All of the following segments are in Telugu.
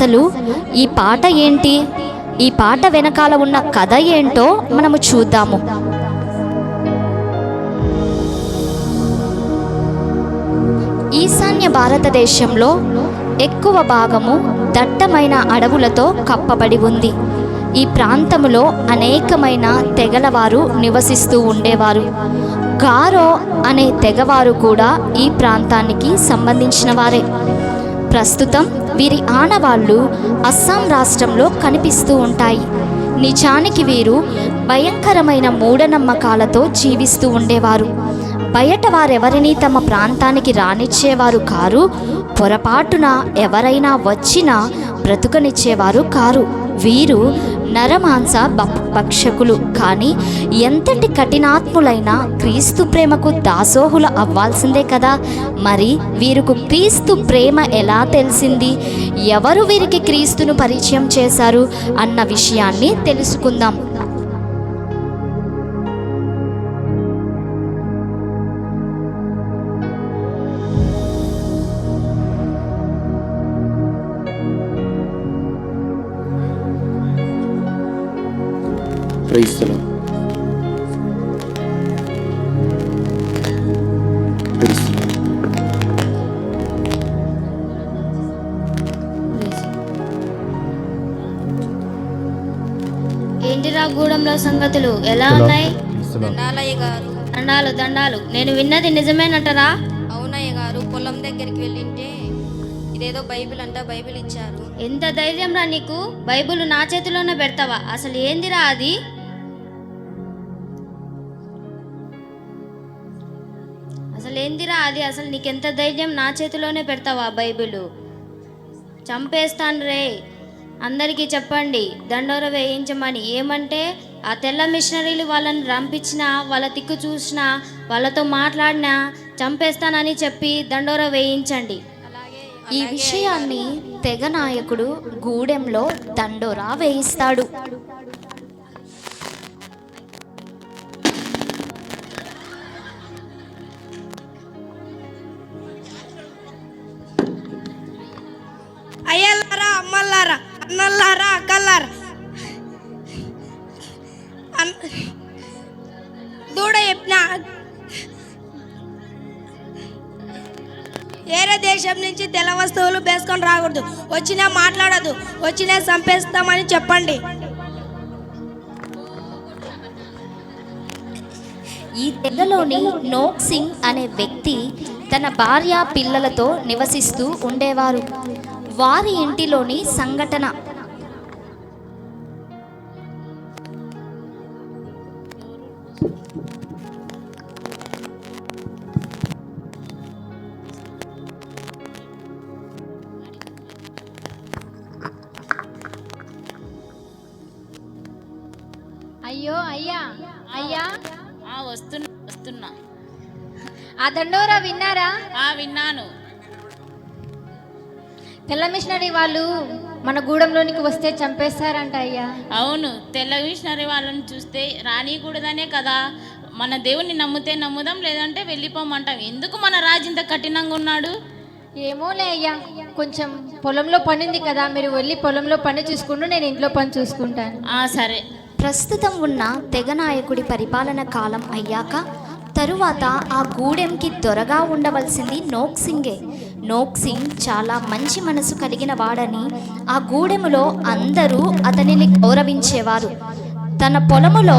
అసలు ఈ పాట ఏంటి? ఈ పాట వెనకాల ఉన్న కథ ఏంటో మనము చూద్దాము. ఈశాన్య భారతదేశంలో ఎక్కువ భాగము దట్టమైన అడవులతో కప్పబడి ఉంది. ఈ ప్రాంతములో అనేకమైన తెగలవారు నివసిస్తూ ఉండేవారు. గారో అనే తెగవారు కూడా ఈ ప్రాంతానికి సంబంధించిన వారే. ప్రస్తుతం వీరి ఆనవాళ్ళు అస్సాం రాష్ట్రంలో కనిపిస్తూ ఉంటాయి. నిజానికి వీరు భయంకరమైన మూఢనమ్మకాలతో జీవిస్తూ ఉండేవారు. బయట వారెవరిని తమ ప్రాంతానికి రానిచ్చేవారు కారు పొరపాటున ఎవరైనా వచ్చినా బ్రతుకనిచ్చేవారు కారు. వీరు నరమాంస భ- భక్షకులు కానీ ఎంతటి కఠినాత్ములైనా క్రీస్తు ప్రేమకు దాసోహులు అవ్వాల్సిందే కదా. మరి వీరికి క్రీస్తు ప్రేమ ఎలా తెలిసింది? ఎవరు వీరికి క్రీస్తును పరిచయం చేశారు? అన్న విషయాన్ని తెలుసుకుందాం. గూడెంలో సంగతులు ఎలా ఉన్నాయి? దండాలయ్య గారు. దండాలు దండాలు. నేను విన్నది నిజమేనంటరా? అవునయ్య గారు పొలం దగ్గరికి వెళ్ళింటే ఇదేదో బైబిల్ అంట బైబిల్ ఇచ్చారు. ఎంత ధైర్యం రా నీకు? బైబిల్ నా చేతిలోనే పెడతావా? అసలు ఏందిరా అది? అసలు ఏందిరా అది? అసలు నీకెంత ధైర్యం నా చేతిలోనే పెడతావా బైబిల్? చంపేస్తాను రే అందరికీ చెప్పండి దండోర వేయించమని. ఏమంటే ఆ తెల్ల మిషనరీలు వాళ్ళని రంపించినా వాళ్ళ తిక్కు చూసినా వాళ్ళతో మాట్లాడినా చంపేస్తానని చెప్పి దండోర వేయించండి. ఈ విషయాన్ని తెగ నాయకుడు గూడెంలో దండోరా వేయిస్తాడు. కలరా కలర్. దూడ చెప్పిన. వేరే దేశం నుంచి తెల్ల వస్తువులు వేసుకొని రాకూడదు. వచ్చినా మాట్లాడదు వచ్చినా చంపేస్తామని చెప్పండి. ఈ తెగలోని నోక్ సింగ్ అనే వ్యక్తి తన భార్య పిల్లలతో నివసిస్తూ ఉండేవారు. వారి ఇంటిలోని సంఘటన అయ్యో అయ్యా అయ్యా. ఆ వస్తున్నా వస్తున్నా. ఆ దండోరా విన్నారా? ఆ విన్నాను. తెల్ల మిషనరీ వాళ్ళు మన గూడెంలోనికి వస్తే చంపేస్తారంట అయ్యా. అవును తెల్ల మిషనరీ వాళ్ళని చూస్తే రానియకూడదనే కదా. మన దేవుణ్ణి నమ్మితే నమ్ముదాం లేదంటే వెళ్ళిపోమంటాం. ఎందుకు మన రాజు ఇంత కఠినంగా ఉన్నాడు? ఏమోలే అయ్యా కొంచెం పొలంలో పని ఉంది కదా. మీరు వెళ్ళి పొలంలో పని చూసుకుంటూ నేను ఇంట్లో పని చూసుకుంటాను. ఆ సరే. ప్రస్తుతం ఉన్న తెగ నాయకుడి పరిపాలన కాలం అయ్యాక తరువాత ఆ గూడెంకి దొరగా ఉండవలసింది నోక్ సింగే. నోక్ సింగ్ చాలా మంచి మనసు కలిగిన వాడని ఆ గూడెములో అందరూ అతనిని గౌరవించేవారు. తన పొలములో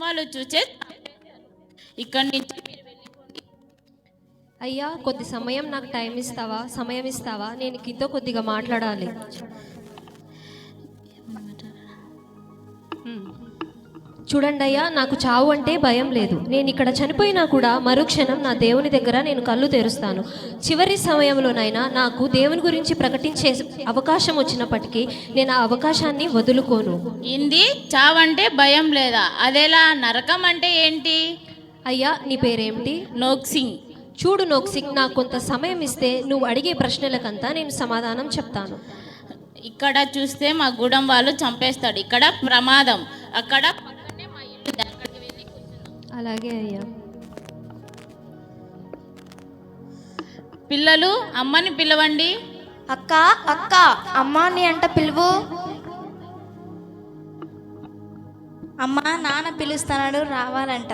వాళ్ళు చూసే ఇక్కడి నుంచి అయ్యా కొద్ది సమయం నాకు టైం ఇస్తావా? సమయం ఇస్తావా? నేను కింద కొద్దిగా మాట్లాడాలి. చూడండి అయ్యా నాకు చావు అంటే భయం లేదు. నేను ఇక్కడ చనిపోయినా కూడా మరుక్షణం నా దేవుని దగ్గర నేను కళ్ళు తెరుస్తాను. చివరి సమయంలోనైనా నాకు దేవుని గురించి ప్రకటించే అవకాశం వచ్చినప్పటికీ నేను ఆ అవకాశాన్ని వదులుకోను. ఇంది చావంటే భయం లేదా? అదేలా నరకం అంటే ఏంటి? అయ్యా నీ పేరేమిటి? నోక్సింగ్ చూడు నోక్సిక్ నాకు కొంత సమయం ఇస్తే నువ్వు అడిగే ప్రశ్నలకంతా నేను సమాధానం చెప్తాను. ఇక్కడ చూస్తే మా గూడెం వాళ్ళు చంపేస్తాడు. ఇక్కడ ప్రమాదం. అక్కడ అలాగే అయ్యా. పిల్లలు అమ్మని పిలవండి. అక్క అక్క అమ్మా నీ అంట పిలువు. అమ్మా నాన్న పిలుస్తున్నాడు రావాలంట.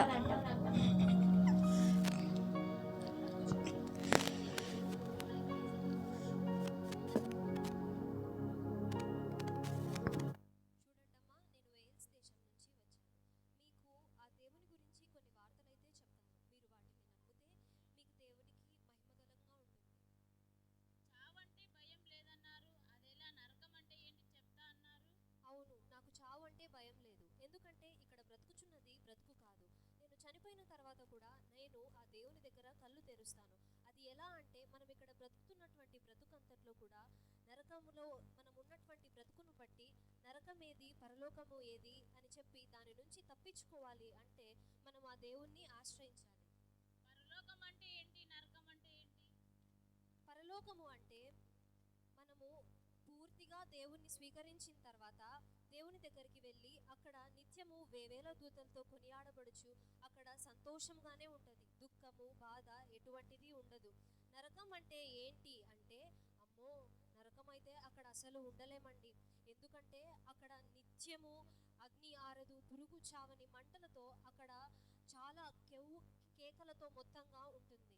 తర్వాత కూడా నేను ఆ దేవుని దగ్గర కళ్ళు తెరుస్తాను. అది ఎలా అంటే మనం ఇక్కడ బ్రతుకుతున్నటువంటి బ్రతుకంతట్లో కూడా నరకములో మనం ఉన్నటువంటి బ్రతుకును బట్టి నరకం ఏది పరలోకము ఏది అని చెప్పి దాని నుంచి తప్పించుకోవాలి అంటే మనం ఆ దేవుణ్ణి ఆశ్రయించాలి. పరలోకం అంటే ఏంటి? నరకం అంటే ఏంటి? పరలోకము అంటే మనము పూర్తిగా దేవుణ్ణి స్వీకరించిన తర్వాత దేవుని దగ్గరికి వెళ్ళి అక్కడ నిత్యము వేవేల దూతలతో కొనియాడబడుచు అక్కడ సంతోషంగానే ఉంటుంది. దుఃఖము బాధ ఎటువంటిది ఉండదు. నరకం అంటే ఏంటి అంటే అమ్మో నరకం అయితే అక్కడ అసలు ఉండలేమండి. ఎందుకంటే అక్కడ నిత్యము అగ్ని ఆరదు పురుగు చావని మంటలతో అక్కడ చాలా కేవు కేకలతో మొత్తంగా ఉంటుంది.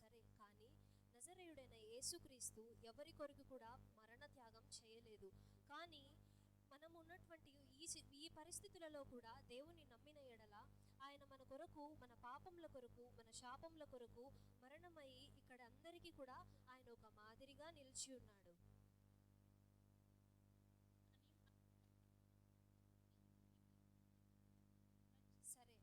సరే కానీ నజరేయుడైన యేసుక్రీస్తు ఎవరి కొరకు కూడా మరణ త్యాగం చేయలేదు. కానీ మనం ఉన్నటువంటి ఈ ఈ పరిస్థితులలో కూడా దేవుని నమ్మిన ఎడల ఆయన మన కొరకు మన పాపముల కొరకు మన శాపముల కొరకు మరణమై ఇక్కడ అందరికీ కూడా ఆయన ఒక మాదిరిగా నిలిచి ఉన్నాడు. సరే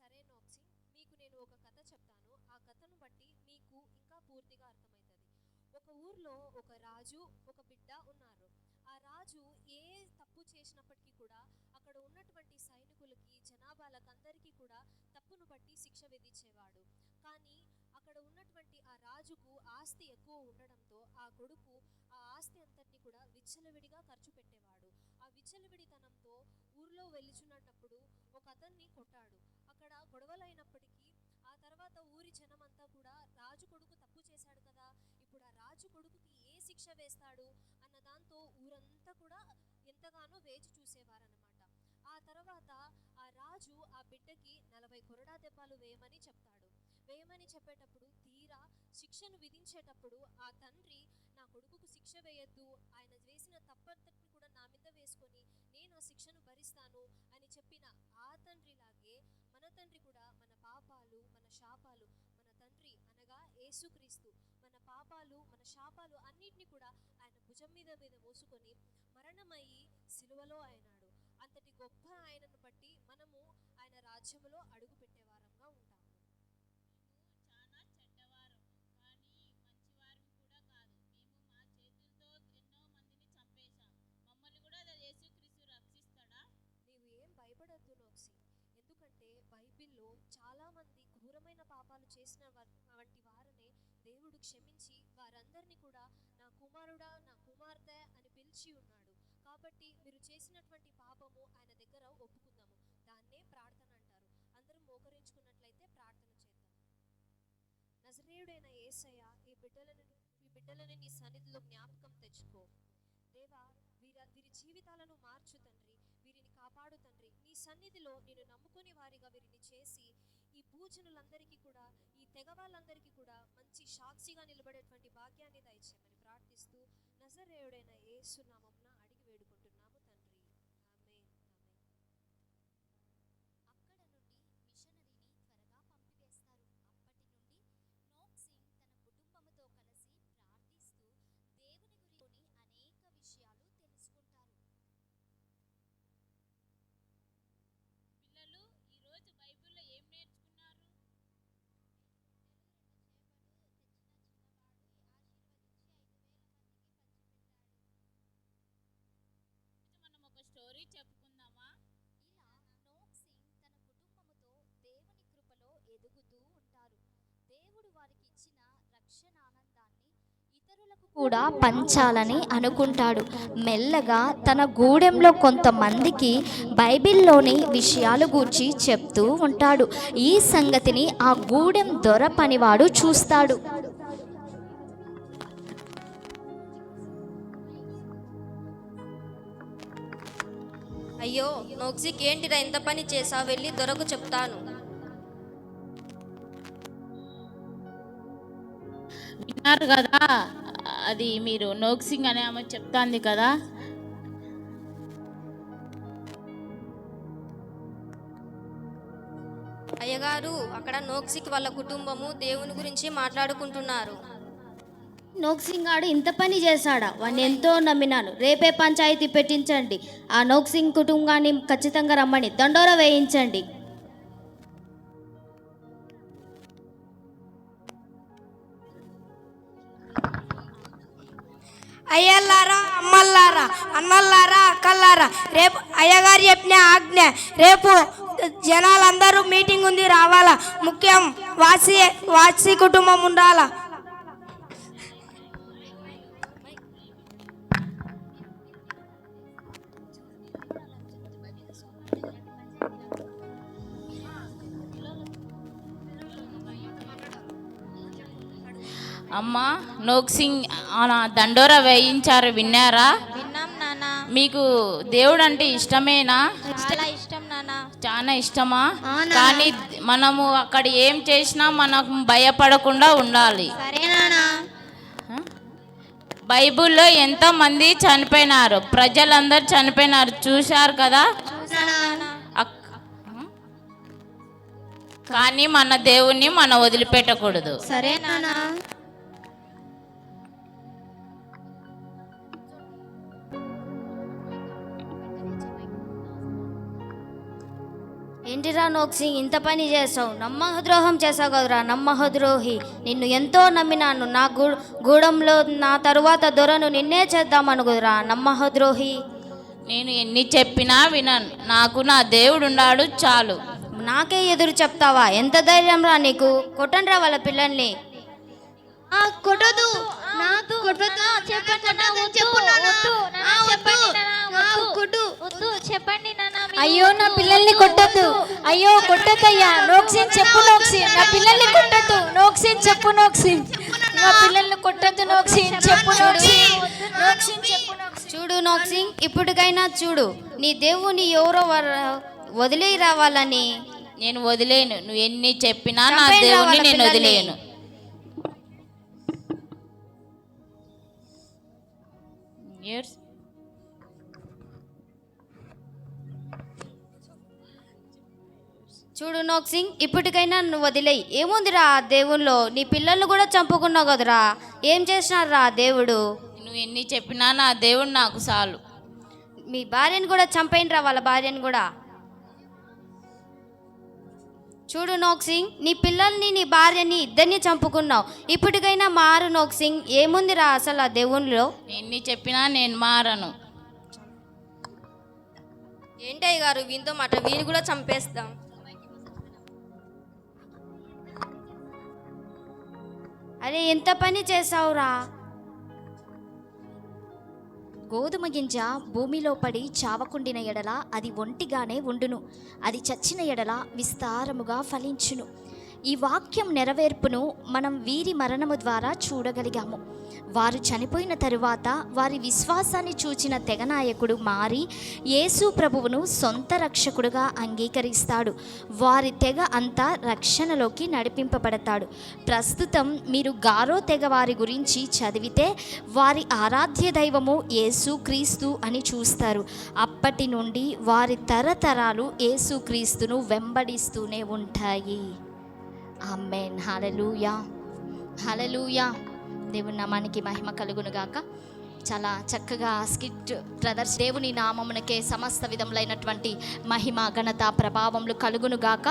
సరే నోక్సి మీకు నేను ఒక కథ చెప్తాను. ఆ కథను బట్టి మనకు ఇంకా పూర్తిగా అర్థమవుతుంది. ఒక ఊర్లో ఒక రాజు ఒక బిడ్డ ఉన్నారు. ఆ రాజు ఏ తప్పు చేసినప్పటికీ కూడా అక్కడ ఉన్నటువంటి సైనికులకి జనాభాలకు అందరికీ కూడా తప్పును బట్టి శిక్ష విధించేవాడు. కానీ అక్కడ ఉన్నటువంటి ఆ రాజుకు ఆస్తి ఎక్కువ ఉండడంతో ఆ కొడుకు ఆ ఆస్తి అంతటిని కూడా విచ్చలవిడిగా ఖర్చు పెట్టేవాడు. ఆ విచ్చలవిడితనంతో ఊర్లో వెలుచున్నప్పుడు ఒక అతన్ని కొట్టాడు. అక్కడ గొడవలైనప్పటికీ తర్వాత ఊరి జనమంతా కూడా రాజు కొడుకు తప్పు చేశాడు కదా ఇప్పుడు ఆ రాజు కొడుకుకి ఏ శిక్ష వేస్తాడు అన్న దాంతో ఊరంతా కూడా ఎంతగానో వేచి చూసేవారనమాట ఆ తర్వాత ఆ రాజు ఆ బిడ్డకి నలభై కొరడా దెబ్బలు వేయమని చెప్తాడు. వేయమని చెప్పేటప్పుడు తీరా శిక్షను విధించేటప్పుడు ఆ తండ్రి నా కొడుకుకు శిక్ష వేయొద్దు ఆయన వేసిన తప్పని కూడా నా మీద వేసుకొని నేను ఆ శిక్షను భరిస్తాను అని చెప్పిన ఆ తండ్రిలాగే తండ్రి కూడా మన పాపాలు మన శాపాలు మన తండ్రి అనగా యేసుక్రీస్తు. మన పాపాలు మన శాపాలు అన్నిటిని కూడా ఆయన భుజం మీద మీద మోసుకొని మరణమయ్యి సిలువలో అయినాడు అంతటి గొప్ప ఆయనను బట్టి మనము ఆయన రాజ్యములో అడుగు పెట్టేవారు చేసిన వంటి వారిని దేవుడు క్షమించి వారందరినీ కూడా నా కుమారుడా నా కుమార్తె అని పిలిచి ఉన్నాడు. కాబట్టి మీరు చేసినటువంటి పాపము ఆయన దగ్గర ఒప్పుకుందాము. దాన్నే ప్రార్థన అంటారు. అందరం మోకరించుకున్నట్లయితే ప్రార్థన చేద్దాం. నజరేయుడైన యేసయ్య ఈ బిడ్డలను ఈ బిడ్డలను నీ సన్నిధిలో జ్ఞాపకం తెచ్చుకో. దేవా వీర వీరి జీవితాలను మార్చు తండ్రి. వీరిని కాపాడు తండ్రి. నీ సన్నిధిలో నేను నమ్ముకుని వారిగా వీరిని చేసి ఈ పూజనులందరికీ కూడా ఈ తెగ వాళ్ళందరికీ కూడా మంచి సాక్షిగా నిలబడేటువంటి భాగ్యాన్ని దయచేయమని ప్రార్థిస్తూ నజరేయుడైన ఏసునామం చెప్పుకుందామా? ఇలా తన కుటుంబముతో దేవుని కృపలో ఎదుగుతూ ఉంటారు. దేవుడు వారికి ఇచ్చిన రక్షణ ఆనందాన్ని ఇతరులకు కూడా పంచాలని అనుకుంటాడు. మెల్లగా తన గూడెంలో కొంతమందికి బైబిల్లోని విషయాలు గూర్చి చెప్తూ ఉంటాడు. ఈ సంగతిని ఆ గూడెం దొర పనివాడు చూస్తాడు. నోక్సిక్ ఏంటిరా ఎంత పని చేసా వెళ్ళి దొరకు చెప్తాను. విన్నారు కదా అది మీరు నోక్సింగ్ అనే ఆమె చెప్తాంది కదా. అయ్యగారు అక్కడ నోక్సిక్ వాళ్ళ కుటుంబము దేవుని గురించి మాట్లాడుకుంటున్నారు. నోక్సింగ్ ఆడు ఇంత పని చేశాడా? వాడిని ఎంతో నమ్మినాను. రేపే పంచాయతీ పెట్టించండి. ఆ నోక్సింగ్ కుటుంబాన్ని ఖచ్చితంగా రమ్మని దండోర వేయించండి. అయ్యల్లారా అమ్మల్లారా అన్నల్లారా అక్కల్లారా రేపు అయ్యగారు చెప్పిన ఆజ్ఞ రేపు జనాలందరూ మీటింగ్ ఉంది రావాలా? ముఖ్యం వాసి వాసి కుటుంబం ఉండాలా? అమ్మ నోక్సింగ్ ఆన దండోర వేయించారు విన్నారా? మీకు దేవుడు అంటే ఇష్టమేనా? చాలా ఇష్టం చాలా ఇష్టమా? కానీ మనము అక్కడ ఏం చేసినా మనకు భయపడకుండా ఉండాలి? బైబిల్లో ఎంతో మంది చనిపోయినారు ప్రజలందరూ చనిపోయినారు చూశారు కదా? కానీ మన దేవుణ్ణి మనం వదిలిపెట్టకూడదు. సరే నాన్న ఏంటిరా నోక్సింగ్ ఇంత పని చేసావు నమ్మహద్రోహం చేసావు కదరా నమ్మహద్రోహి. నిన్ను ఎంతో నమ్మినాను. నా గూ గూడెంలో నా తరువాత దొరను నిన్నే చేద్దామనుకురా నమ్మహద్రోహి. నేను ఎన్ని చెప్పినా వినను. నాకు నా దేవుడు ఉన్నాడు చాలు. నాకే ఎదురు చెప్తావా? ఎంత ధైర్యం రా నీకు? కొట్టండిరా వాళ్ళ పిల్లల్ని. కొట్టదు నాకు కొట్టదు చెప్పండి అయ్యో నా పిల్లల్ని కొట్టద్దు. అయ్యో కొట్టద్దయ్యా. నోక్సిన్ చెప్పు నోక్సిన్. నా పిల్లల్ని కొట్టద్దు. నోక్సిన్ చెప్పు నోక్సిన్. నా పిల్లల్ని కొట్టద్దు నోక్సిన్. చెప్పు నోక్సిన్. నోక్సిన్ చెప్పు నోక్సిన్. చూడు నోక్సింగ్ ఇప్పటికైనా చూడు. నీ దేవుని ఎవరో వర- వదిలి రావాలని నేను వదిలేను. నువ్వు ఎన్ని చెప్పినా నా వాళ్ళ నేను. వదిలేను. Yes. చూడు నోక్సింగ్ ఇప్పటికైనా నువ్వు వదిలేయి. ఏముందిరా ఆ దేవుల్లో? నీ పిల్లల్ని కూడా చంపుకున్నావు కదరా? ఏం చేసినారా దేవుడు? నువ్వు ఎన్ని చెప్పినా నా దేవుడు నాకు చాలు మీ భార్యను కూడా చంపేయండిరా వాళ్ళ భార్యను కూడా. చూడు నోక్సింగ్ నీ పిల్లల్ని నీ భార్యని ఇద్దరిని చంపుకున్నావు. ఇప్పటికైనా మారు నోక్సింగ్ ఏముందిరా అసలు ఆ దేవునిలో ఎన్ని చెప్పినా నేను మారను. ఏంటయ్య గారు వీనితో మాట? వీని కూడా చంపేస్తాం. అరే ఎంత పని చేసావురా గోధుమ గింజ భూమిలో పడి చావకుండిన ఎడల అది ఒంటిగానే ఉండును. అది చచ్చిన ఎడల విస్తారముగా ఫలించును. ఈ వాక్యం నెరవేర్పును మనం వీరి మరణము ద్వారా చూడగలిగాము. వారు చనిపోయిన తరువాత వారి విశ్వాసాన్ని చూచిన తెగనాయకుడు మారి యేసు ప్రభువును సొంత రక్షకుడుగా అంగీకరిస్తాడు. వారి తెగ అంతా రక్షణలోకి నడిపింపబడతాడు. ప్రస్తుతం మీరు గారో తెగ వారి గురించి చదివితే వారి ఆరాధ్య దైవము యేసు క్రీస్తు అని చూస్తారు. అప్పటి నుండి వారి తరతరాలు యేసు క్రీస్తును వెంబడిస్తూనే ఉంటాయి. అమ్మేన్ హలలుయా హలలుయా దేవుని నామానికి మహిమ కలుగును గాక చాలా చక్కగా స్కిట్ బ్రదర్స్ దేవుని నామమునకే సమస్త విధములైనటువంటి మహిమ ఘనత ప్రభావములు కలుగును గాక